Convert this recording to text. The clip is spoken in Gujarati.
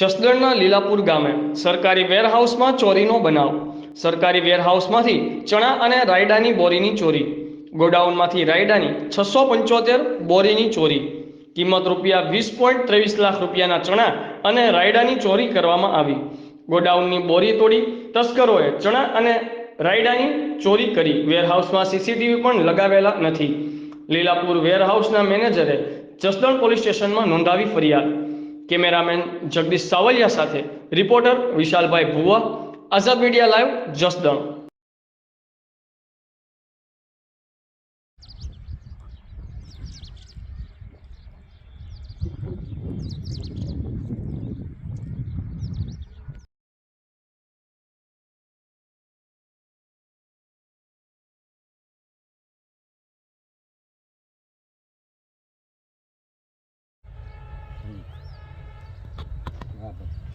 જસદણના લીલાપુર ગામે સરકારી વેરહાઉસમાં ચોરીનો બનાવ. સરકારી વેરહાઉસમાંથી ચણા અને રાયડાની બોરીની ચોરી. ગોડાઉનમાંથી રાયડાની છસો પંચોતેર બોરીની ચોરી. કિંમત રૂપિયા વીસ પોઈન્ટ ત્રેવીસ લાખ રૂપિયાના ચણા અને રાયડાની ચોરી કરવામાં આવી. ગોડાઉનની બોરી તોડી તસ્કરોએ ચણા અને રાયડાની ચોરી કરી. વેરહાઉસમાં સીસીટીવી પણ લગાવેલા નથી. લીલાપુર વેરહાઉસના મેનેજરે જસદણ પોલીસ સ્ટેશનમાં નોંધાવી ફરિયાદ. કેમેરામેન જગદીશ સાવલિયા સાથે reporter Vishalbhai Bhuva Azad media live Jasdan Robert.